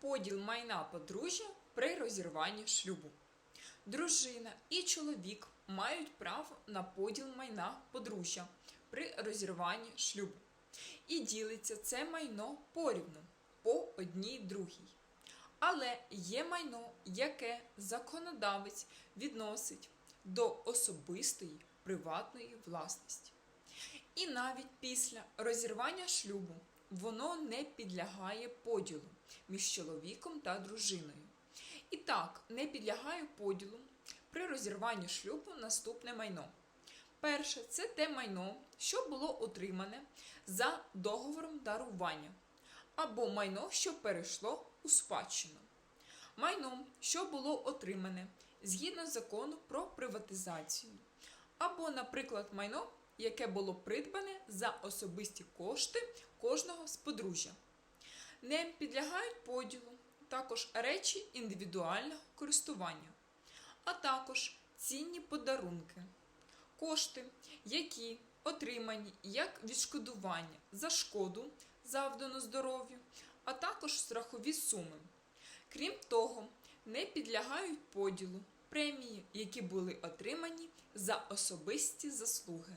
Поділ майна подружжя при розірванні шлюбу. Дружина і чоловік мають право на поділ майна подружжя при розірванні шлюбу. І ділиться це майно порівну по одній другій. Але є майно, яке законодавець відносить до особистої приватної власності. І навіть після розірвання шлюбу воно не підлягає поділу між чоловіком та дружиною. І так, не підлягає поділу при розірванні шлюбу наступне майно. Перше це те майно, що було отримане за договором дарування, або майно, що перейшло у спадщину. Майно, що було отримане згідно закону про приватизацію, або, наприклад, майно, яке було придбане за особисті кошти кожного з подружжя. Не підлягають поділу також речі індивідуального користування, а також цінні подарунки, кошти, які отримані як відшкодування за шкоду, завдану здоров'ю, а також страхові суми. Крім того, не підлягають поділу премії, які були отримані за особисті заслуги.